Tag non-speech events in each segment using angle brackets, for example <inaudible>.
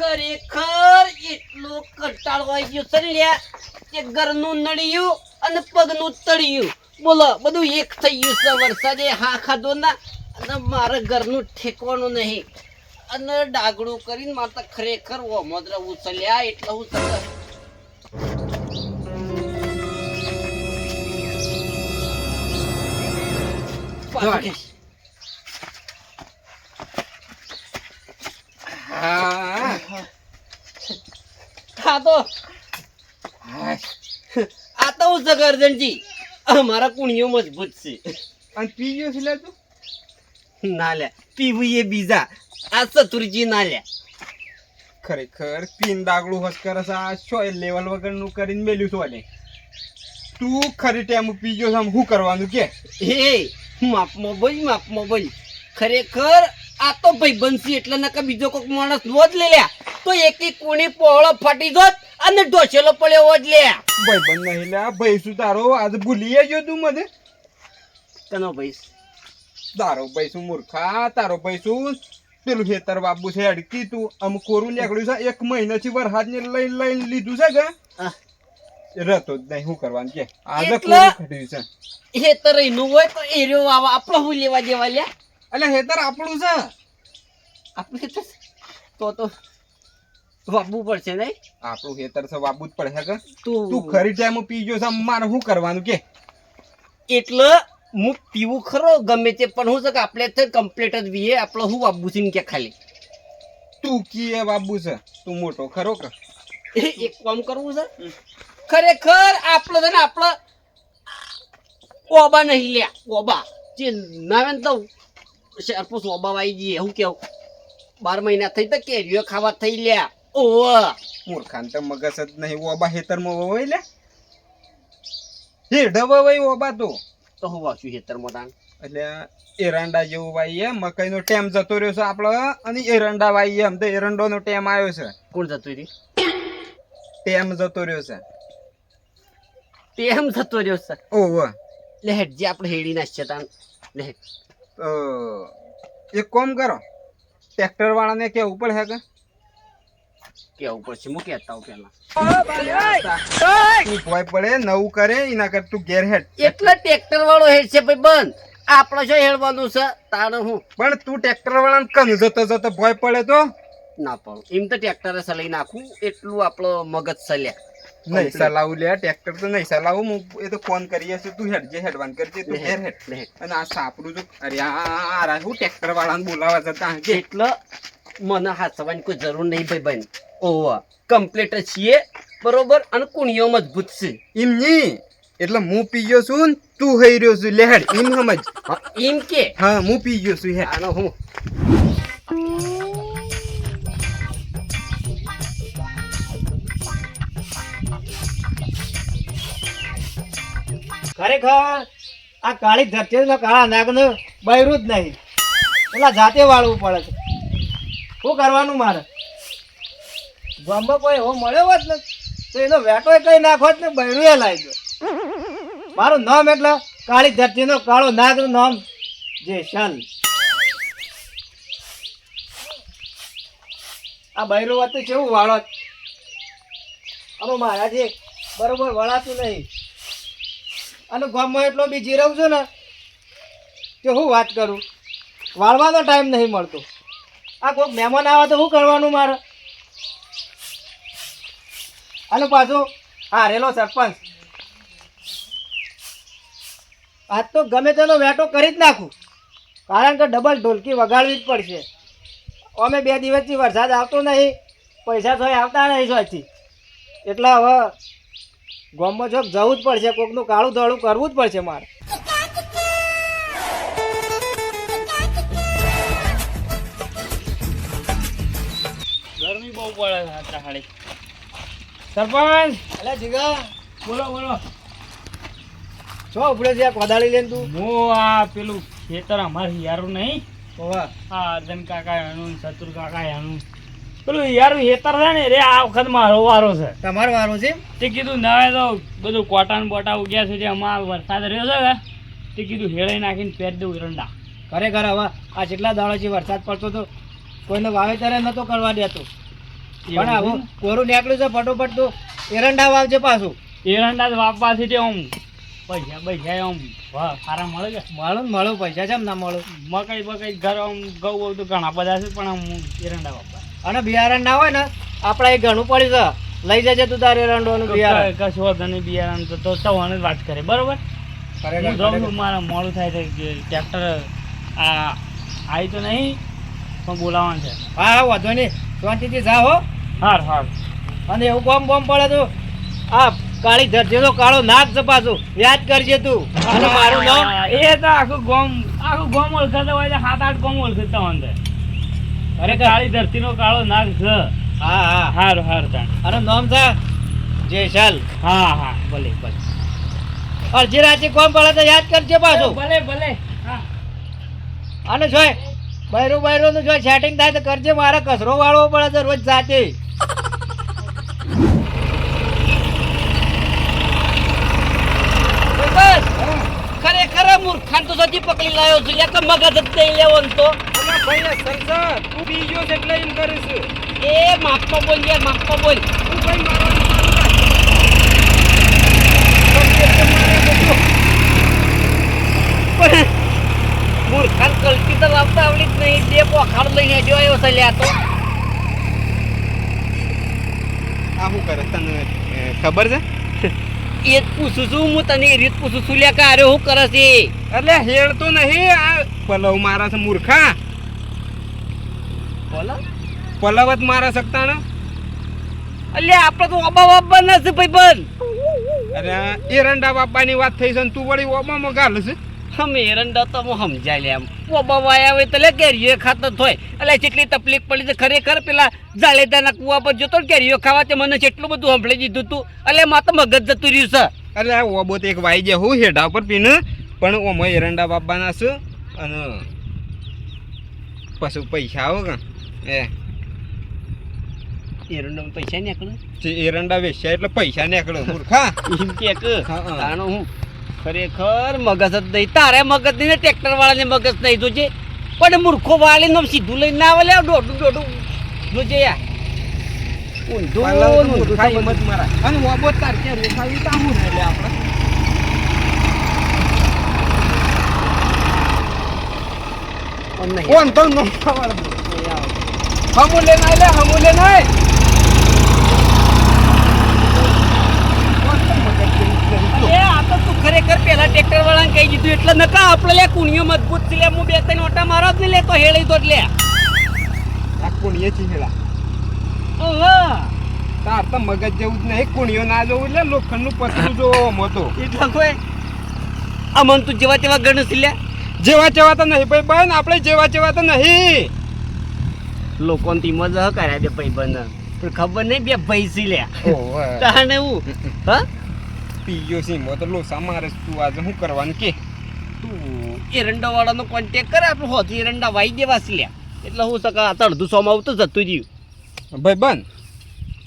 ખરેખર એટલો કંટાળો આવી ગયો છે ને લ્યા કે ઘરનું નળિયું અને પગનું તળિયું. બોલો બધું એક થઈ ગયું છે વરસાદે હા ખાધો ના? અને મારે ઘરનું ઠેકવાનું નહીં. અને ડાગડું કરીને મારે તો ખરેખર ઓમોદ રહેવું છે એટલે હું તમને હા. ખાધો આ તો હું છે ગરજનજી. અમારા કુણીઓ મજબૂત છે. અને પી ગયો છે તું? ના લે પીવું એ બીજા. આ ચતુરજી ના લે ખરેખર પીન દાગડું હસ આ છો એ લેવલ વગરનું કરીને મેલ્યું છું તું ખરી ટાઈમ પી ગયો છે શું કરવાનું કે? હે માપમાં બોલ માપમાં બોલ ખરેખર આ તો ભાઈ બનશી એટલે નકા બીજો કોઈક માણસ નો જ લે. તો એક કુણી પોળો ફાટી જોત અને ઢોસેલો પડ્યો જ લે. ભાઈ બન નહીં લે ભાઈ શું તારો આજ ભૂલી ગયો તું મને? તનો ભાઈ. તારો ભાઈ શું મૂર્ખા તારો ભાઈ શું? પેલું ખેતર બાબુ છે અડકી તું. આમ કોરું નીકળ્યું છે એક મહિનાથી વરસાદ ને લઈ લઈને લીધું છે કે? રતો જ નહીં શું કરવાનું કે? આજે કોરું ખટ્યું છે. ખેતર એનું હોય તો એ રહ્યો વાવા આપણે હું લેવા દેવા લ્યા? એટલે હેતર આપણું છે. આપણે તો તો તો વાપવું પડશે નહીં? આપણું ખેતર છે વાબુ જ પડશે કે? તું તું ખરી ટાઈમ પીજો છે મારે શું કરવાનું કે? એટલે હું પીવું ખરો ગમે તે પણ હું છે કે આપણે તો કમ્પ્લીટ જ બીએ આપણે હું વાપવું છે ને કે ખાલી? તું કી એ બાબુ છે? તું મોટો ખરો કે? એક કામ કરવું છે? ખરેખર આપણે છે ને આપણે ઓબા નહીં લ્યા ઓબા. જે નાવેન તો શરપુસ ઓબા વાઈ જઈએ હું કેવું બાર મહિના થઈ તો કેરીઓ ખાવા થઈ લ્યા. ઓ મૂર્ખાન તો મગજ જ નહીં. ઓબા ખેતરમાં વવાય લે હેઠ વવાય ઓબા તો. તો હું વાંચું ખેતરમાં તાણ? એટલે એરંડા જેવું વાઈએ મકાઈનો ટેમ જતો રહ્યો છે આપણો અને એરંડા વાઈએ એમ. તો એરંડોનો ટેમ આવ્યો છે. કોણ જતો રહી ટેમ જતો રહ્યો છે. તેમ જતો રહ્યો છે. ઓવ. લે હેડ જે આપણે હેડી નાખીએ તાન લે હેડ. એક કોમ કરો. ટ્રેક્ટર વાળાને કેવું પડે કે? કેવું પડશે? હું કહેતા હું પેલા તું ભોય પડે નવું કરે એના કર તું ઘેર હેડ. એટલે ટ્રેક્ટર વાળો હેડ છે ભાઈ બંધ. આપણે શું હેડવાનું છે? તારે હું. પણ તું ટ્રેક્ટર વાળાને કમ જતો જતો ભોય પડે તો? ના પડું એમ તો ટ્રેક્ટરે સલાઈ નાખું. એટલું આપણો મગજ સલ્યા નહીં સલાવું લે ટ્રેક્ટર તો નહીં સલાવું હું એ તો ફોન કરીએ છે તું હેડ જે હેડવાન કરજે તું હેડ હેડ. અને આ સાપરું જો અરે આ આ હું ટ્રેક્ટર વાળાને બોલાવા જતા. એટલે મને હાથવાની કોઈ જરૂર નહીં ભાઈ બન ઓવા કમ્પ્લીટ છીએ બરોબર? અને કુણિયો મજબૂત છે. એમની એટલે હું પી ગયો છું તું હઈ રહ્યો છું લે હેડ એમ સમજ. એમ કે? હા હું પી ગયો છું હેડ. આનો હું? ખરેખર આ કાળી ધરતી કાળા નાગનું બૈરું જ નહીં. પેલા જાતે વાળવું પડે છે. શું કરવાનું મારે? ગમો કોઈ એવો મળ્યો હોત ને, તો એનો વેટો કઈ નાખોત ને, બૈરું એ લાવી દો. મારું નામ એટલે કાળી ધરતીનો કાળો નાગનું નામ જેસલ. આ બૈરું વાત કેવું વાળો આમાં મારાથી બરોબર વળાતું નહીં. અને ગામમાં એટલો બીજી રહું છું ને કે હું વાત કરું. વાળવાનો ટાઈમ નહીં મળતો. આ કોઈક મહેમાન આવે તો શું કરવાનું મારે? અને પાછું હારેલો સરપંચ. આજ તો ગમે તેનો વેટો કરી જ નાખું. કારણ કે ડબલ ઢોલકી વગાડવી જ પડશે. અમે બે દિવસથી વરસાદ આવતો નહીં, પૈસા તો આવતા નહીં સાચી એટલે હવે ગામમાં ચોક જવું જ પડશે કોકનું કાળું ધોળું કરવું જ પડશે મારે. ગરમી બહુ પડે હાળી સરપંચ! અલે જીગા! બોલો બોલો. છો ઉપડે છે કોદાળી લઈને તું? હું આ પેલું ખેતર અમારે યારું નહીં. ઓવા આ અર્જન કાકા એનું શત્રુ કાકા એનું. પેલું યાર ખેતર છે ને રે આ વખત મારો વારો છે. તમારો વારો છે? તે કીધું નવે તો બધું કોટાન બોટા ઉગ્યા છે જે અમાર વરસાદ રહ્યો છે ને તે કીધું હેળાઈ નાખીને પેર દઉં એરંડા. ખરેખર હવે આ જેટલા છે વરસાદ પડતો તો કોઈને વાવેતર નતો કરવા દેતો. પણ હવે કોરું નીકળ્યું છે ફટોફટ તો એરંડા વાવજે પાછું. એરંડા જ વાપવાથી તે આમ પૈસા પૈસા આમ સારા મળે છે. મળું ને મળું પૈસા છે ના મળું? મકાઈ બકાઈ ઘર આમ ઘઉં બહુ તો ઘણા બધા છે પણ આમ એરંડા વાપવા અને બિયારણ ના હોય ને આપણે એ ઘણું પડ્યું છે. લઈ જજે તું તારે એરંડોનું બિયારણ. કશું વાંધો નહીં બિયારણ તો તો તવાની જ વાત કરે બરોબર? હું જાઉં છું મારા મોડું થાય છે ટ્રેક્ટર આ આવી તો નહીં પણ બોલાવવાનું છે. હા હા વાંધો નહીં. શાંતિથી જા હો. હાર હાર. અને એવું બોમ બોમ પડે તો આ કાળી ધરતી તો કાળો નાક પાછું. યાદ કરજે તું. અને મારું નામ એ તો આખું ગોમ આખું ગોમ ઓળખાતા હોય સાત આઠ ગોમ ઓળખતા હોય અરે કાળી ધરતી નો કાળો નાગ છે. હા હા. હાર હાર તાણ. અને નામ છે? જેસલ હા હા ભલે ભલે. અરજી રાજી કોમ પડે તો યાદ કરજે પાછું. ભલે ભલે. હા. અને જોય બૈરું બૈરું નું જો સેટિંગ થાય તો કરજે મારે કચરો વાળવો પડે તો રોજ જાતે. બસ. ખરેખર મૂર્ખાન તો સજી પકડી લાવ્યો છું. એક તો મગજ જ નહીં લેવો ને તો તું બી ગયો છે એટલે એમ કરીશ એ માપમાં બોલ યાર બોલ. તું ભાઈ મારવાનું મૂર્ખાન તો લાવતા આવડી જ નહીં. જે પોખાડ લઈને જો આવ્યો છે લ્યા તો. આ શું કરે? તને ખબર છે? એ જ પૂછું છું હું તને એ રીત પૂછું છું લે કે અરે હું કરે છે? એટલે હેડ તો નહીં આ પલવ મારા છે મૂર્ખા. બોલો. પલવ મારા શકતા ને અલ્યા આપણે તો ઓબા છે ભાઈ બંધ અરે એરંડા બાપાની વાત થઈ છે તું વળી ઓબામાં ગાલ છે? અમે એરંડા તો હું સમજાય લે એમ. ઓબા વાયા હોય તો લે કેરીઓ ખાતર થોય એટલે જેટલી તકલીફ પડી છે ખરેખર પેલા જાળેદાના કુવા પર જતો ને કેરીઓ ખાવા તે મને જેટલું બધું સંભળી દીધું તું. એટલે માં તો મગજ જતું રહ્યું છે. અરે ઓબો તો એક વાઈ જાય હું હેડા ઉપર પીને પણ ઓમાં એરંડા બાપાના છે અને પછી પૈસા આવો કે એ. એરંડા પૈસા નીકળે? જે એરંડા વેચ્યા એટલે પૈસા નીકળે મૂર્ખા. એમ કે કે. હા, ખરેખર મગજ જ નહીં. તારે મગજ નહીં ને ટ્રેક્ટર વાળાને મગજ નહીં જોજે. પણ મૂર્ખો વાળી નો સીધું લઈને આવે લે દોઢું દોઢું જોજે યાર ઊંધું ઊંધું મૂર્ખા તો મારા. અને ઓબો તાર કે તામું આપણે. કોણ તો નો ખબર. હમુ લે ના લે હમુ લે ના અરે આ તો તું ખરેખર પેલા ટ્રેક્ટર વાળાને કહી દીધું એટલે નકા આપણે લે કુણીઓ મજબૂત છે લે હું બે ત્રણ ઓટા મારો જ ને લે તો હેળી તો જ લે. આ કોણીએ ચીહેલા ઓહો. તાર તો મગજ જેવું જ નહીં કોણીઓ ના જવું એટલે લોખંડનું પતરું જોવો મોટો એટલે કોઈ અમન તું જેવા તેવા ગણું લે. જેવા જેવા તો નહીં ભાઈ બન આપણે જેવા જેવા તો નહીં. લોકોને થી મજા કર્યા દે ભાઈ બન પણ ખબર નહીં બે છે લે તાને હું? હા? પીયો સી મો તો લો સામારે તું આજે શું કરવાનું કે? તું એરંડા વાળાનો કોન્ટેક કરે આપણે હોતી એરંડા વાઈ દેવા છે લે એટલે હું સકા અડધું સોમાં આવતું જતું રહ્યું. ભાઈ બન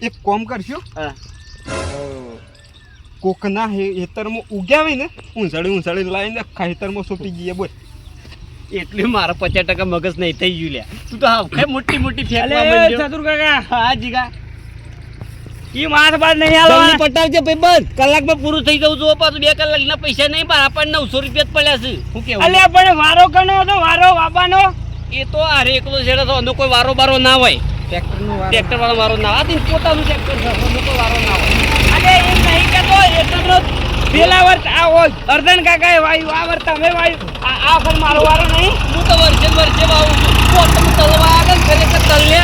એક કોમ કરશું? હા. કોકના હેતરમાં ઉગ્યા હોય ને ઊંઝળી ઊંઝળી લાવીને આખા હેતરમાં સોંપી જઈએ બોલ. એટલું મારા પચાસ ટકા મગજ નહીં થઈ ગયું લે. તું તો હા મોટી મોટી ફેંકવા માંડ્યો. ચતુર કાકા. હા જીગા. ઈ માથ બાદ નહીં જલ્દી પટાવજે ભાઈ બંધ. કલાકમાં પૂરું થઈ જવું છું પાછું. બે કલાકના પૈસા નહીં પણ આપણને નવસો રૂપિયા જ પડ્યા છે. હું કેવું? અલે પણ વારો કનો હતો વારો બાબાનો એ તો આ એકલો છેડે તો અનો કોઈ વારો બારો ના હોય. ટ્રેક્ટર વાળો વારો ના. આ પોતાનું ટ્રેક્ટર છે કોઈ વારો ના હોય. અરે એ નહીં કેતો એટલો પેલા વર્ષ આ હોય. અર્ધન કાકાએ વાયુ આ વર્ષ તમે વાયુ. આ વખત મારો વારો નહીં. હું તો વર્ષે વર્ષે વાવું છું. પોતે તલવા આગળ ખરેખર તલ લે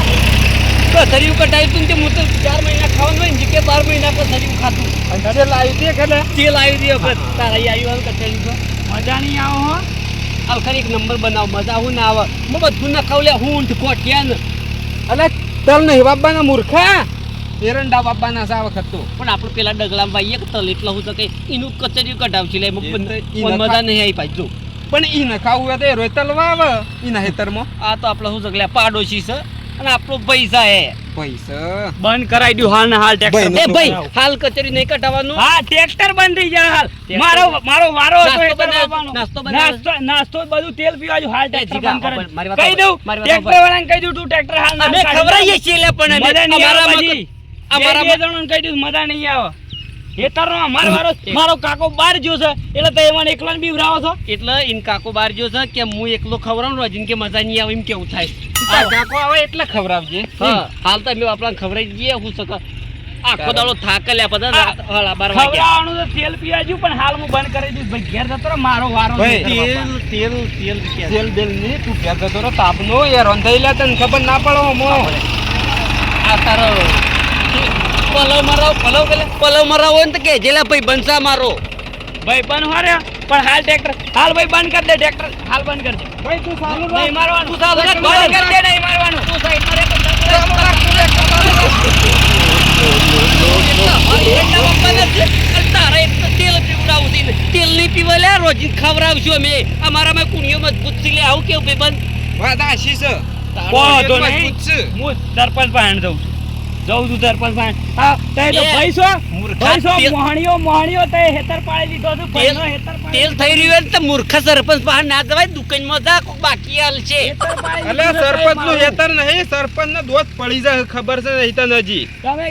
કથરિયું કટાયું તું તે હું તો ચાર મહિના ખાવાનું હોય ને કે બાર મહિના કથરિયું ખાતું અંધારે લાવી દે ખેલે તેલ આવી દે વખત તારા આવ્યું કથરિયું તો મજા નહીં આવો હો. હાલ ખરી એક નંબર બનાવ. મજા હું ના આવે. હું બધું ના ખાવ લે હું ઊંઠ કોટ્યા ને અલે તલ નહીં બાબાના મૂર્ખા. એરંડા બાપાના આ વખત તો. પણ આપણે પેલા ડગલામાં ભાઈ એક તલ એટલે હું તો કઈ એનું કચેરી કઢાવશે લે મજા નહીં આવી પાછું. પણ ઈ ન ખાવું હોય તો એ રોય તલવા આવે ઈના હેતરમાં આ તો આપણે શું જગલે પાડોશી છે અને આપણો પૈસા હે. પૈસા. બંધ કરાઈ દઉં હાલ ને હાલ ટ્રેક્ટર એ ભાઈ હાલ કચેરી નહીં કઢાવવાનું? હા ટ્રેક્ટર બંધ થઈ જાય હાલ. મારો મારો વારો હતો નાસ્તો નાસ્તો નાસ્તો બધું તેલ પીવા જો હાલ ટ્રેક્ટર બંધ કરે મારી વાત કહી દઉં ટ્રેક્ટર વાળાને કહી દઉં તું ટ્રેક્ટર હાલ ના અમે ખવડાવીએ છીએ લે પણ અમે. મજા નહીં આવે અમારામાં પછી. તો- અમારામાં- બે- બે જણોને કહી દીધું મજા નહીં આવે. હેતરનો અમારો વારો મારો કાકો બહાર ગયો છે. એટલે તમે મને એકલાને બીવરાવો છો. એટલે ઇન કાકો બાર જો છે કે હું એકલો ખવડાવું રોજીન કે મજા નહીં આવે એમ કેવું થાય. તાર કાકો આવે એટલે ખવડાવજે. હા. હાલ તો અમે આપણા ખવડાવી દઈએ હું સક આખો દાડો થાક લ્યા બધા રાત બાર વાગ્યા. તો તેલ પીવા પણ હાલ હું બંધ કરી દઈશ. ભાઈ ઘેર જતો મારો વારો તેલ તેલ તેલ તેલ બેલની તું ઘેર જતો તાપનો. યાર અંધાઈ લે તને ખબર ના પડો અમો આ તારો પલવ મરાવ પલવ પેલે. પલવ મરાવ હોય ને તો કે જેલા ભાઈ બનસા મારો. ભાઈ બન હારે? પણ હાલ ટ્રેક્ટર હાલ ભાઈ બંધ કરી દે ટ્રેક્ટર. હાલ બંધ કરી દે. ભાઈ તું ચાલુ રાખ. નહીં મારવાનું. તું ચાલુ રાખ, બંધ કરી દે નહીં મારવાનું. તું સાઈડ મારે તો ચાલુ રાખ, તું તેલ પીવડાવું છે તેલ નહીં પીવા લે રોજી ખવડાવશું અમે. અમારામાં કુણીઓ મજબૂત છે લે આવું કેવું ભાઈ બંધ. વાંધો નહીં. હું સરપંચ પાસે જઉં છું જઉં તું સરપંચ પાસે હા તે તો એ, ભાઈ છો મૂર્ખા ભાઈ છો તેલ- મોહણીઓ મોહણીઓ તે હેતર પાડી દીધો છે ભાઈનો હેતર તેલ થઈ રહ્યું હોય ને સરપંચ બહાર ના જવાય દુકાનમાં જા કોક બાકી હાલ છે. હેતર પાડી અલે દીધો છે સરપંચનું હેતર નહીં સરપંચ ને દોત પડી જાય ખબર છે નહીં તને હજી તમે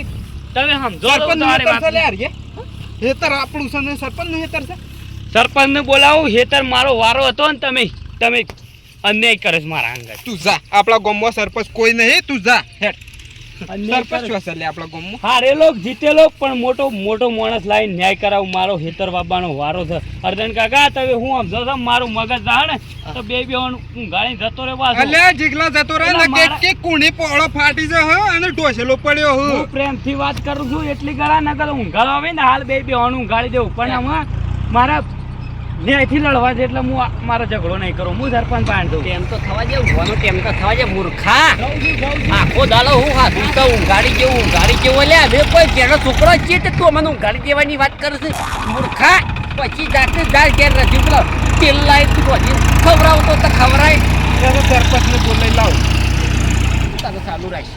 તમે સમજો સરપંચનું હેતર છે યાર હેતર આપણું છે ને સરપંચનું હેતર છે? સરપંચ ને બોલાવું હેતર મારો વારો હતો ને તમે તમે અન્યાય કરે મારા અંગત તું જા આપણા ગામમાં સરપંચ કોઈ નહીં તું જા અન્યાય સરપંચ કરે. શું છે લે આપણા ગામમાં. હારેલો જીતેલો પણ મોટો મોટો માણસ લાવીને ન્યાય કરાવું મારો હેતર બાબાનો વારો છે. અર્જન કાકા તમે હું મારું મગજ જાણે તો બે બે ગાળી જતો રે પાછો. અલે જીગલા જતો રહે ને એલા કે કે કુણી પોળો ફાટી જાય હો અને ઢોસેલો પડ્યો હું. હું પ્રેમથી વાત કરું છું એટલી ગળા ન કરો ઊંઘાડો આવે ને હાલ બે બે ઊંઘાડી દેવું. પણ આમાં મારા ન્યાયથી લડવા છે એટલે હું મારો ઝઘડો નહીં કરું. હું સરપંચ પાણી દઉં તેમ તો થવા જાય ઊંઘવાનો તેમ તો થવા જાય મૂર્ખા. આખો દાડો હું હાથું તો ઊંઘાડી જેવું ઊંઘાડી જેવો લે હવે કોઈ જેનો છોકરો જ છે તે તું મને ઊંઘાડી દેવાની વાત કરે છે. મૂર્ખા. પછી જાતે જાત ઘેર રજૂ પેલો તેલ લાવી તું પછી ખવડાવતો તો ખવડાય. ત્યારે સરપંચ ને બોલાઈ લાવ. તારે ચાલુ રાખ.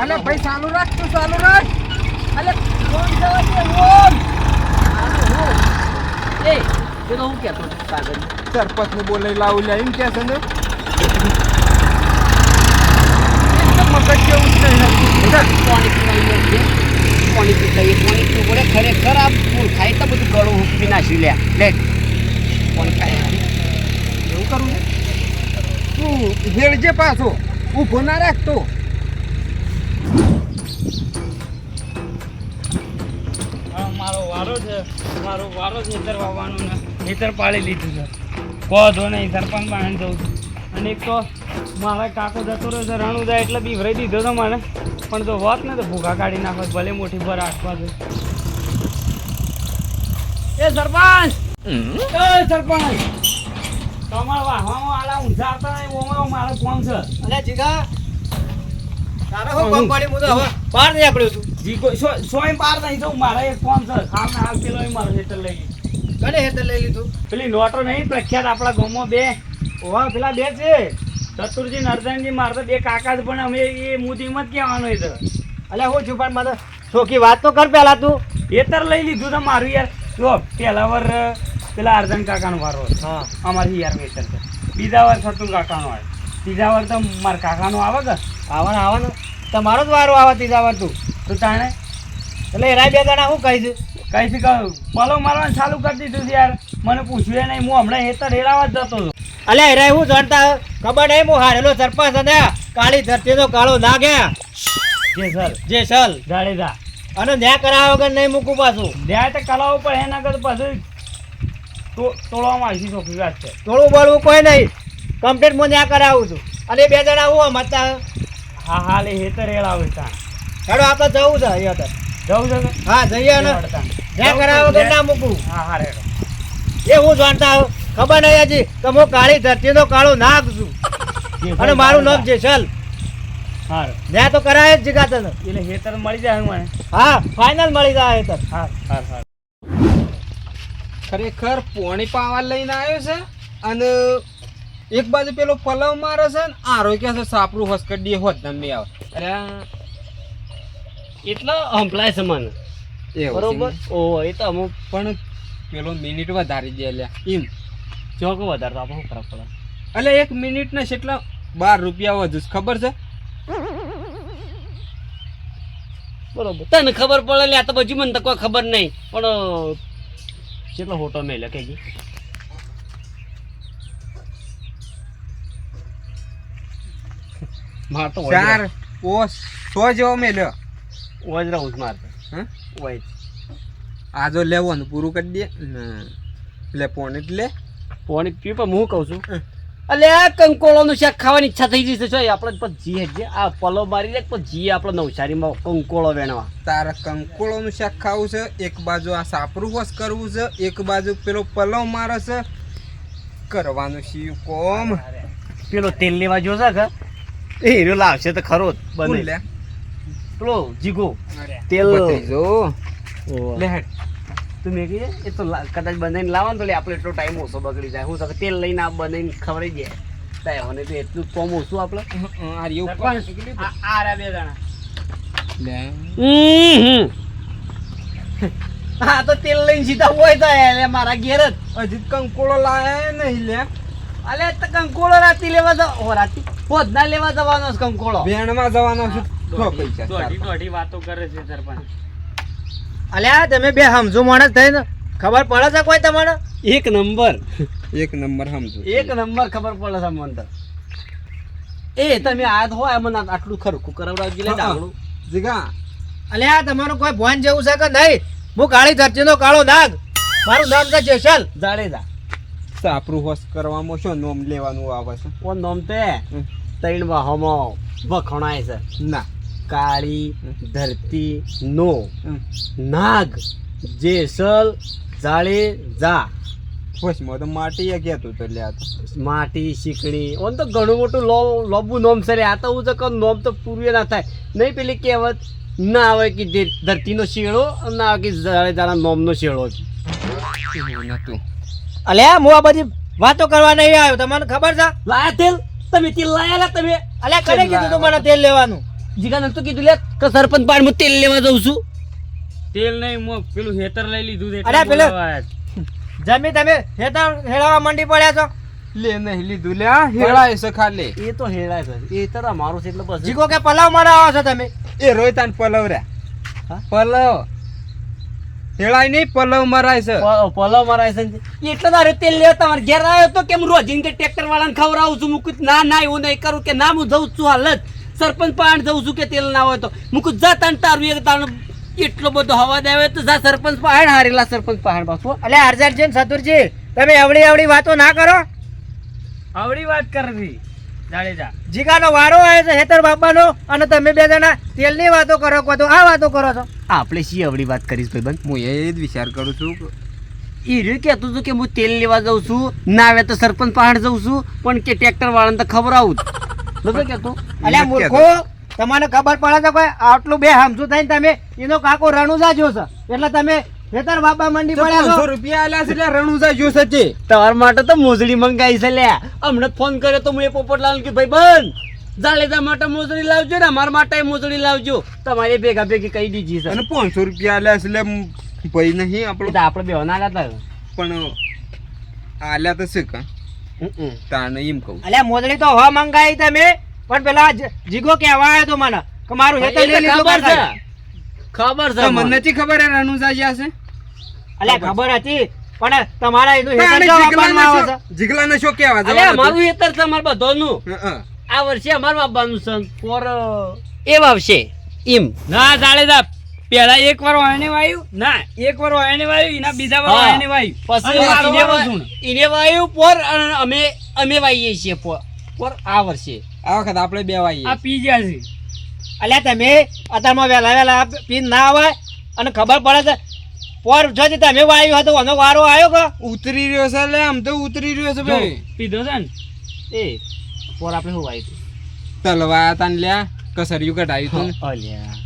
અલે ભાઈ ચાલુ રાખ તું ચાલુ રાખ. અલે ફોન જવા દે ઓમ એ પેલો હું કહેતો હતો કાગળ સરપંચ ને બોલાઈ લાવ લે એમ કે છે ને? મગજ જેવું જ નહીં છે એ પડે ખરેખર આ મૂર્ખાએ તો બધું ગળું હુકવી નાખ્યું લે. લે. પાણી ખાય એવું કરું ને? તું હેળજે પાછો. ઊભો ના રાખતો મારો વારો છે. મારો વારો છે વાવવાનો ને. હેતર પાડી લીધું છે. કહો નહીં સરપંચ પાસે દઉં છું. અને એક તો મારા કાકો જતો રહ્યો છે રણું જાય એટલે બી ભરાઈ દીધો તો મને. પણ તો હોત ને તો ભૂખા કાઢી નાખો ભલે મોટી ભર આસપાસ એ સરપંચ! એ સરપંચ! તમારા વાહવામાં આલા ઊંઝા આવતા નહીં ઓમાં મારો કોમ છે? અલે જીગા તારે હું કોમ પડી હું હવે બહાર નીકળ્યો છું. જી કોઈ સો સોય પાર નહીં જવું મારે એક કોમ છે? હાલ ને હાલ પેલો મારો હેતર લઈ ગઈ કને હેતર લઈ લીધું? પેલી નોટો નહીં પ્રખ્યાત આપણા ગામમાં બે. ઓવા પેલા બે છે. ચતુરજી નરસનજી મારે તો બે કાકા પણ અમે એ મુદીમાં જ કહેવાનું એ તો. અલે હું છું પણ મને ચોખ્ખી વાત તો કર પેલા તું. એતર લઈ લીધું તો મારું યાર. જો પહેલા વર પેલા અર્જન કાકાનો વારો હા. અમારી યાર વેતર છે. બીજા વર સતુલ કાકાનો આવે. ત્રીજા વર તો મારા કાકાનો આવે કે? આવવાનો આવવાનું તમારો જ વારો આવે ત્રીજા વાર તું. તો તાણે? એટલે એના બે જણા હું કહી દઉં કઈથી કહું? પલો મારવાનું ચાલુ કરી દીધું છે યાર. મને પૂછ્યું નહીં હું હમણાં હેતર હેરાવા જ જતો હતો. અલે હેરા હું જાણતા? ખબર નહીં હું હારેલો સરપંચ અને કાળી ધરતીનો કાળો નાગ્યા જે સર. જે સલ જાડેજા અને ન્યા કરાવ્યા વગર નહીં મૂકું પાછું. ધ્યાન તો કલાઓ પણ એના કરતા પાછું તોડવામાં આવી છોકરી વાત છે. તોડવું બોલવું કોઈ નહીં. કમ્પ્લીટ હું ન્યા કરાવું છું. અને બે જણા હું મતા હા હા લે હેતર હેળાવે ત્યાં હેડો આપણે જવું છે અહીંયા તો. જવું છે હા જઈએ. ન્યા કરાવ્યા ના મૂકું. હા હા રેડો. એ હું જાણતા હોઉં. ખબર નહીં હજી કે હું કાળી ધરતીનો કાળો નાગ છું. અને મારું નામ જેસલ. હા ન્યા તો કરાય જ જીગા તને. એટલે હેતર મળી જાય મને હા ફાઇનલ મળી જાય હા હા હા. ખરેખર પોણી પાવા લઈને આવ્યો છે અને એક બાજુ પેલો પલવ મારે છે ને આરો કે છે સાપરું હસકડીએ હોત ને આવે. અરે એટલો અમ્પલાય છે મને. બરોબર. ઓ એ તો અમુક પણ પેલો મિનિટ વધારી દે લ્યા એમ. ચોક વધારે તો આપણે શું ફરક પડે? એટલે એક મિનિટ ને કેટલા? બાર રૂપિયા વધુ ખબર છે? બરોબર. તને ખબર પડે આ તો પછી મને તો કોઈ ખબર નહીં. પણ કેટલો હોટો લખે છે? માર તો ચાર ઓ સો જેવો મેલ્યો. વજ રહું માર. હં? વજ આ જો લેવાનું પૂરું કરી દે. ને લે પોણ એટલે પાણી પીવું પણ હું કહું છું અલે આ કંકોળોનું શાક ખાવાની ઈચ્છા થઈ જશે છો આપણે પણ જી જે આ પલો મારી લે પણ જી આપણે નવસારીમાં કંકોળો વેણવા. તારા કંકોળોનું શાક ખાવું છે એક બાજુ આ સાપરું વસ કરવું છે એક બાજુ પેલો પલવ મારે છે કરવાનું શિવ કોમ પેલો તેલ લેવા જોશે છે કે એ લાવશે તો ખરો જ બને. લે? પેલો જીગો. તેલ. જો. ઓહ. તું મેં કહીએ એ તો કદાચ બનાવીને લાવવાનું તો આપણે એટલો ટાઈમ ઓછો બગડી જાય. હું તો તેલ લઈને આ બનાવીને ખવડાઈ જાય તાય મને તો એટલું કોમ ઓછું આપણે આ રહ્યું. પણ આ- બે જણા. લે. હા તો તેલ લઈને સીધા હોય તો એટલે મારા ઘેર જ. હજી કંકોળો લાવે નહીં લે. અલે તો કંકોળો રાતી લેવા જાવ ઓ રાતી. પોત ના લેવા જવાનો છે કંકોળો વેણમાં જવાનો છું. દોઢી દોઢી વાતો કરે છે સરપંચ અલ્યા તમે બે સમજુ માણસ થઈને. ખબર પડે છે કોઈ તમારે એક નંબર. એક નંબર સમજુ એક નંબર ખબર પડે છે મને તો. એ તમે આજ હોય મને આટલું ખરખું કરાવડાવજી લે હા, હા. ડાગડું જીગા. અલ્યા તમારું કોઈ ભોન જેવું છે કે નહીં? હું કાળી ધરતીનો કાળો દાગ મારું નામ છે જેસલ. જાડેજા. આપણું હોસ કરવામાં શું નોમ લેવાનું આવે છે? ઓ નોમ તે? તૈણ વાહમાં વખણાય છે. ના. કાળી ધરતી નો. નાગ જેસલ જાડેજા. હોશમાં તો માટી કહેતું તો. લ્યા માટી શીકણી ઓન તો ઘણું મોટું લો લોબુ નોમ છે આ તો હું તો કહું નોમ તો પૂર્વે ના થાય. નહીં પેલી કહેવત ના આવે કે ધરતીનો શેળો ના આવે કે જાડેજાના નોમનો શેળો છે. અલ્યા હું આ બધી વાતો કરવા નહીં આવ્યો. તમને ખબર છે? લાયા તેલ? તમે તેલ લાયા તમે? અલ્યા કરે કીધું તમારે મને તેલ લેવાનું? જીગા નતું કીધું લે કે સરપંચ પાડ હું તેલ લેવા જઉં છું. તેલ નહીં મો પેલું હેતર લઈ લીધું છે અરે પેલો-. જમી તમે હેતર હેળાવા મંડી પડ્યા છો? લે નહીં લીધું લે હેળાય છે ખાલી. એ તો હેળાય છે. એ તરા મારું છે એટલે બસ. જીગો કે પલાવ મરાવો આવો છો તમે? એ રોહિતાન પલવ રે. હા? પલવ. હેળાય નહીં પલવ મરાય છે. પલાવ પલો મરાય છે એટલે તારે તેલ લેવા તમારે ઘેર આવ્યો તો કેમ રોજ રોજીને કે ટ્રેક્ટર વાળાને ખવડાવું છું? મુકું ના ના એવું નહીં કરું કે ના હું જઉં છું હાલ જ. સરપંચ પાણ જઉં છું કે તેલ ના હોય તો. મૂકું જા તાણ તારું એક તાણ એટલો બધો હવા દેવે તો જા સરપંચ પહાડ હારેલા સરપંચ પહાડ પાછું એટલે હરજરજી સતુરજી તમે અવળી અવળી વાતો ના કરો. આવડી વાત કરવી જાડેજા. જીગાનો વારો આવ્યો છે હેતર બાપાનો અને તમે બે જણા તેલની વાતો કરો કો તો આ વાતો કરો છો. આપણે શી અવળી વાત કરીશ ભાઈબંધ હું એ જ વિચાર કરું છું એ રહ્યું કહેતું હતું કે હું તેલ લેવા જાઉં છું. ના આવે તો સરપંચ પહાડ જઉં છું. પણ કે ટ્રેક્ટર વાળાને તો ખબર જ. નતો કહેતો? અલ્યા મૂર્ખો તમને ખબર પડે તો કોઈ આટલું બે હમજુ થઈને તમે એનો કાકો રણુજા જો છે. એટલે તમે ખેતર બાબા મંડી પડ્યા છો. રૂપિયા આલ્યા છે એટલે રણુજા જોશે તે તમારા માટે તો મોજડી મંગાઈ છે લ્યા. હમણાં ફોન કર્યો તો હું એ પોપટલાલ કે ભાઈ બંધ. જાડેજા માટે મોજડી લાવજો ને અમારા માટે મોજડી લાવજો. તમારે ભેગા ભેગી કહી દીધી છે. અને પાંચસો રૂપિયા આલ્યા છે એટલે ભાઈ નહીં આપણે. આપણો તો આપણે બે ના હતા પણ આલ્યા તો છે કા? તાને એમ કહું. અલ્યા મોજડી તો હવા મંગાઈ તમે પણ પેલા જીગો કહેવા આવ્યો તો મને કે મારું હેતર લઈ લીધું ખબર છે. ખબર છે મને. નથી ખબર એ રણુજા જ્યાં છે? અલ્યા ખબર. હતી પણ તમારા એનું હેતર જો આપવામાં આવે છે. શું- જીગલાને શું કહેવા અલ્યા મારું હેતર છે અમારા બધોનું. હં, હં. આ વર્ષે અમારું આપવાનું છે. પોર એ વાવશે. એમ. ના જાડેજા પેલા એક વાર વાયને વાયુ ના એક વાર વાયને વાયુ એના બીજા વાર. વાયને વાયુ. પછી ઇને વાયુ પર અમે અમે વાઈએ છીએ પર પોર આ વર્ષે. આ વખત આપણે બે વાઈએ. આ પી ગયા છે. અલ્યા તમે અત્યારમાં વહેલા વહેલા પી ના આવે અને ખબર પડે છે પોર જો તમે વાયુ હતો અમે વારો આવ્યો કે? ઉતરી રહ્યો છે એટલે આમ તો ઉતરી રહ્યો છે ભાઈ. પીધો છે ને? એ પોર આપણે શું વાયું તલવા તાન લ્યા કસરિયું કટાયું તું અલ્યા.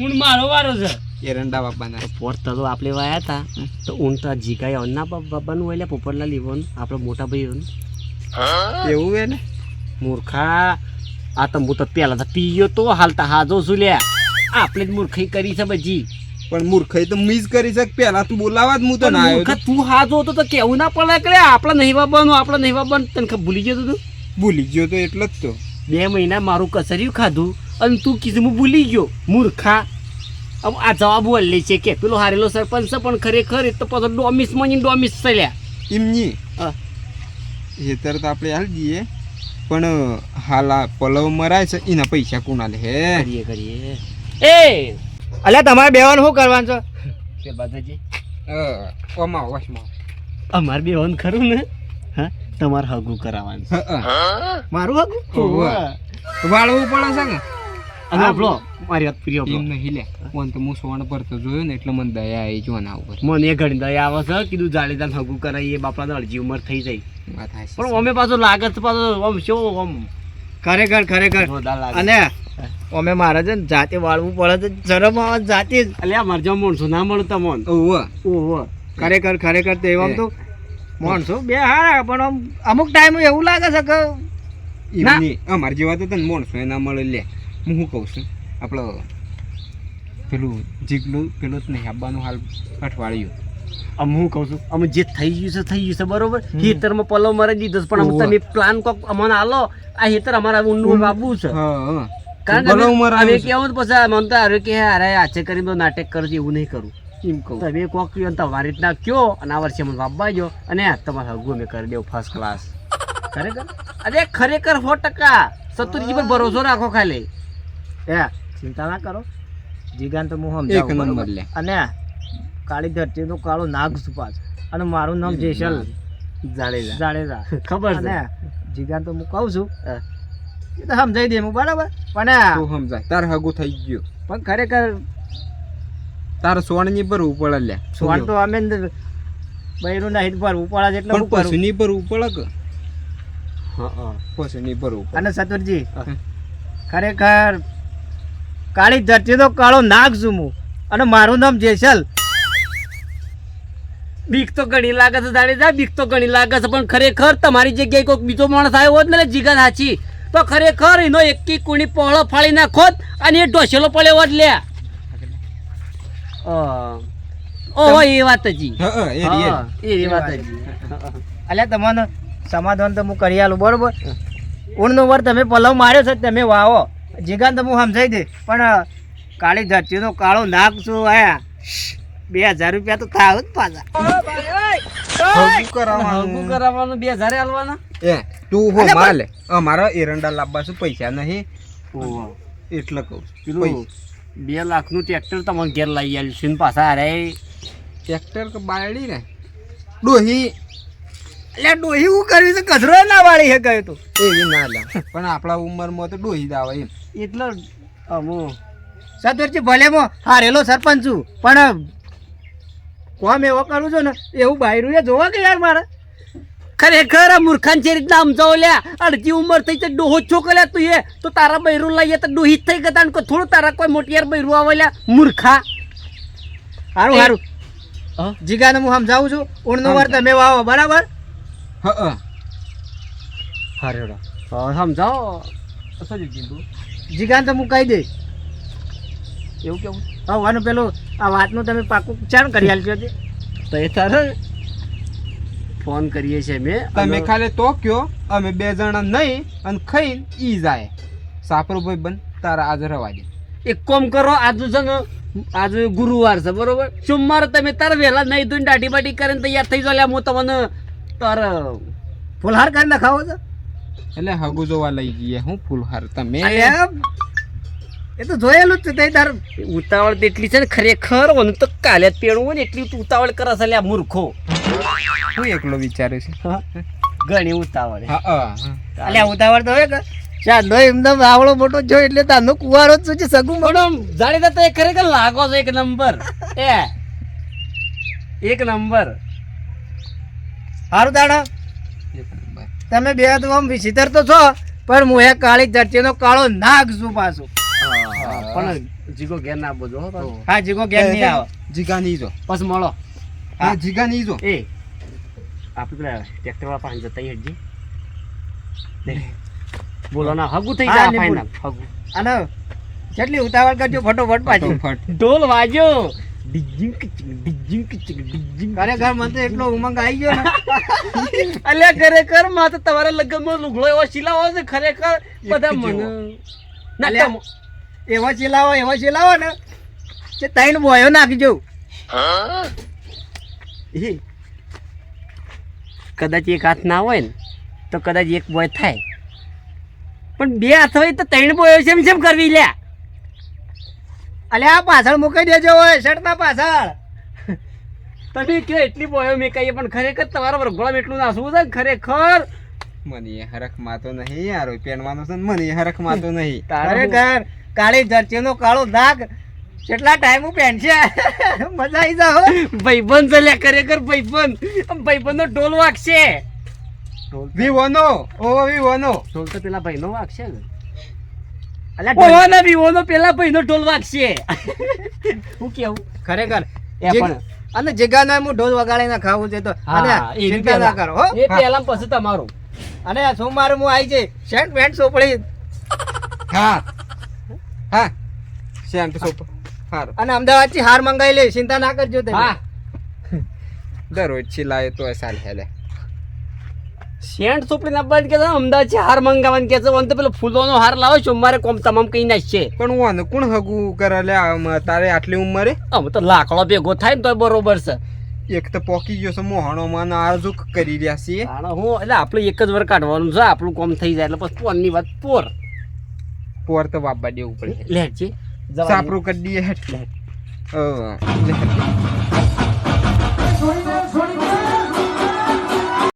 ઊંડ મારો વારો છે. એરંડા બાપાના. પોર તો આપણે વાયા હતા તો ઊંટા જીગાય અન્ના બાબાનું એટલે પોપટલા લીવો આપણે મોટા ભાઈ એવું હે ને? મૂર્ખા આ તો હું તો પહેલાં તો પી ગયો તો હાલતા હાજો છું લ્યા. આપણે જ મૂર્ખાઈ કરી છે બજી પણ મૂર્ખાઈ તો મિસ કરી શક પહેલા તું બોલાવા જ હું તો ના આવ્યો તું હાજો હતો તો કેવું ના પડે કે આપણે નહીં વાપરવાનું આપણે નહીં વાપરવાનું તને ખબર ભૂલી ગયો તું? ભૂલી ગયો તો એટલે જ તો. બે મહિના મારું કસર્યું ખાધું. અને તું કીધું હું ભૂલી ગયો. મૂર્ખા. હવે આ જવાબ બોલે છે કે પેલો હારેલો સરપંચ છે પણ ખરેખર એ તો પાછો ડોમિસ મની ડોમિસ ચલ્યા એમની. હેતર તો આપણે હાલ જઈએ. પણ હાલ આ પલવ મરાય છે એના પૈસા કોના લે હે? કરીએ કરીએ. એ! અલ્યા તમારે બેવાનું શું કરવાનું છે? કે બાધાજી? અ, ઓમાં વશમાં. અમાર બે ખરું ને? હા? તમારે હગું કરાવવાનું. મારું હગું? વાળવું પડે છે ને? અને આપણો મારી વાત પ્રિય એમ નહીં લે. ફોન તો હું સોણ પરતો જોયો ને એટલે મને દયા આવી જો ના ઉપર. મને એ ઘણી દયા આવે છે કીધું જાડેદાન હગું એ બાપડા તો અડધી ઉંમર થઈ જાય. પણ અમે પાછો લાગે પાછો આમ શું આમ ખરેખર ખરેખર. લાગે. અને અમે મારે છે ને જાતે વાળવું પડે તો શરમ આવે જાતે જ. એટલે આ મારે જેવા માણસો. ના મળતા મન ઓહો ખરેખર ખરેખર તો એમ તો માણસો બે હારા પણ આમ અમુક ટાઈમ એવું લાગે છે કે ના. એમની જેવા તો તને માણસો એ ના મળે લે. હું શું કહું છું? આપણો પેલું જીગલું પેલું જ નહીં આબાનું હાલ અઠવાડિયું. આમ હું કહું છું અમે જે થઈ ગયું છે થઈ ગયું છે બરોબર? ખેતરમાં પલો મારી દીધો પણ તમે પ્લાન કોક અમને આલો આ ખેતર અમારા ઊંડું બાબુ છે. કારણ કે. કેવું પછી મને તો કે આચે કરી દો નાટક કરજો એવું નહીં કરું. એમ કહું. તમે કોક કયો તમારી રીતના કયો અને આ વર્ષે મને વાપવા જો અને તમારા તમારે હગું મેં કરી દેવું ફર્સ્ટ ક્લાસ ખરેખર? અરે ખરેખર સો ટકા. સતુરજી પર ભરોસો રાખો ખાલી. એ ચિંતા ના કરો. જીગાન તો હું એક સમજાવું નંબર લે. અને કાળી ધરતીનું કાળું નાગ સુપાસ અને મારું નામ જેસલ જાડેજા. જાડેજા. ખબર છે. જીગાન તો હું કહું છું એ તો સમજાઈ દે હું બરાબર? પણ તું સમજાય. તાર હગું થઈ ગયું. પણ ખરેખર તાર સોણની પર ઉપર લે. સોણ તો અમે બૈરું નહીં પર ઉપવાળા જેટલું કરું. પશુની પર ઉપર કે? હા હા. પશુની પર ઉપર અને સતુરજી ખરેખર કાળી ધરતીનો કાળો નાગ છું હું અને મારું નામ જેસલ. બીક તો ઘણી લાગે છે જાડેજા બીક તો ઘણી લાગે છે પણ ખરેખર તમારી જગ્યાએ કોઈક બીજો માણસ આવ્યો હોત ને જીગા સાચી તો ખરેખર એનો એકી કુણી પહોળો ફાળી નાખોત અને એ ઢોસેલો પડ્યો હોત લે ઓહો એ વાત હજી એ વાત હજી અલ્યા તમારો સમાધાન તો હું કરી આલું બરોબર? ઊણનો વર તમે પલવ માર્યો છે તમે વાવો. જીગાન તો હું સમજાઈ દે પણ કાળી ધરતીનો કાળો નાક છું આયા બે હજાર રૂપિયા તો થાવ જ પાછા. કરાવવાનું. બે હજાર આલવાના? એ તું હો માલ. અમારા એરંડા લાવવા છે પૈસા નહીં? એટલે કહું છું. બે લાખનું ટ્રેક્ટર તમારે ઘેર લઈ આવ્યું છે પાછા અરે. ટ્રેક્ટર કે બાયડી ને. ડોહી એટલે ડોહી હું કરવી તો કચરો ના વાળી હે ગયો તો. એવી ના લે. પણ આપણા ઉંમરમાં તો ડોહી જ આવે એમ. એટલો અમો સતુરજી ભલે મો હારેલો સરપંચ છું. પણ કોમ એવો કરું છું ને એવું બાયરું એ જોવા કે યાર મારે? ખરેખર આ મૂર્ખાન છે રીતના સમજાવો લ્યા. અડધી ઉંમર થઈ તો ડોહો છોકલ્યા તું એ. તો તારા બૈરું લઈએ તો ડોહી જ થઈ ગયા ને થોડું તારા કોઈ મોટી યાર બૈરું આવે લે મૂર્ખા. સારું સારું હા? જીગાને હું સમજાવું છું. ઊણનો વાર તમે વાવો બરાબર? હા હા. સમજાવો. શું કીધું જીગાન તો હું દે એવું કેવું? હવે આનું પેલું આ વાતનું તમે પાકું ચાણ કરી આલજો છે તો એ તારે ફોન કરીએ છીએ મેં તમે ખાલી તો કયો અમે બે જણા નહીં અને ખાઈને ઈ જાય. સાપરો ભાઈ બન તારા આજ રવા દે. એક કોમ કરો આજુ છે ને આજે ગુરુવાર છે બરોબર? સોમવારે તમે તારે વહેલા નહીં ધોઈને દાઢી બાટી કરીને તૈયાર થઈ જાવ હું તમને તારે ફુલહાર કરી નખાવો છો? એટલે હગુ જોવા લઈ જઈએ હું ફૂલહાર તમે? એ તો જોયેલું જ છે તે તાર ઉતાવળ એટલી છે ને ખરેખર ઓને તો કાલે જ પેણું હોય ને એટલી ઉતાવળ કરે છે આ મૂર્ખો. હું એકલો વિચારે છે. ઘણી ઉતાવળ. અલ્યા ઉતાવળ તો કે? ચાંદો એમદમ આવડો મોટો જો એટલે તારનો કુવારો જ છે સગું મેડમ જાણીતા તો એ ખરેખર લાગો છો એક નંબર. એ એક નંબર. સારું દાડા. તમે બે તો આમ વિચિત્ર તો છો પણ હું એ કાળી ધરતીનો કાળો નાગ છું પાછું. પણ જીગો ઘેર ના બોજો હા જીગો કેમ નહીં આવે. જીગા નહીં જો. પછી મળો. હા જીગા નહીં જો. એ આપણે પેલા ટ્રેક્ટર વાળા પાસે જતા હટજી બોલો ના હગું થઈ જાય ફાઈનલ હગું અને કેટલી ઉતાવળ કરજો ફટોફટ પાછું. ઢોલ વાગ્યો ખરેખર મને તો એટલો ઉમંગ આવી ગયો ને. <laughs> અલ્યા ખરેખરમાં તો તમારા લગ્નમાં લુગડો એવો સિલાવો છે ખરેખર? બધા મને ના એવો ચીલાવો એવો ચીલાવો ને કે ત્રણ બોયો નાખજો. એ, કદાચ એક હાથ ના હોય ને તો કદાચ એક બોય થાય. પણ બે હાથ હોય તો ત્રણ બોયો છે એમ કેમ કરવી લ્યા? અલે આ પાછળ મૂકી દેજો હોય શર્ટના પાછળ. તમે કે એટલી બોયો મેં કહીએ પણ ખરેખર તમારા વરઘોડામાં એટલું નાસવું છે ને ખરેખર? મને હરખ માતો નહીં યાર પહેરવાનો છે મને હરખ માતો નહીં. <laughs> ખરેખર કાળી ધરતીનો કાળો દાગ કેટલા ટાઈમ હું પહેનશે <laughs> મજા આવી જાવ ભાઈબંધ છે લે ખરેખર ભાઈબંધ. ભાઈબંધનો ઢોલ વાગશે. વનો ઓ વિવોનો ઢોલ તો પેલા ભાઈનો વાગશે ને ઓવાના પેલા ભાઈનો ઢોલ વાગશે. હું કેવું? ખરેખર. એ પણ. અને જગાનો હું ઢોલ વગાડીને ખાવું છે તો અને ચિંતા ના કરો હો. એ પેલા પછી તમારું. અને સોમવારે હું આવી જઈ શર્ટ પેન્ટ સોપડી. હા. હા. સેન્ટ સોપ હારું. અને અમદાવાદથી હાર મંગાવી લે ચિંતા ના કરજો તમે. હા. દરરોજ સિલાય તો સાલ હેલે. સેન્ટ સોપડી ના બાદ કે અમદાવાદ છે હાર મંગાવવાનું કે છે તો પેલો ફૂલોનો હાર લાવો સોમવારે કોમ તમામ કઈ નાખશે પણ હું આને કોણ હગું કરે લે તારે આટલી ઉંમરે આમ તો લાકડો ભેગો થાય ને તો બરોબર છે એક તો પોકી ગયો છે મોહણો માં આરજુ કરી રહ્યા છીએ હું એટલે આપણે એક જ વાર કાઢવાનું છે આપણું કોમ થઈ જાય એટલે પછી પોરની વાત પોર પોર તો વાપવા દેવું પડે લેટ છે સાપરું કરી દઈએ હેઠ લે. અ, લે.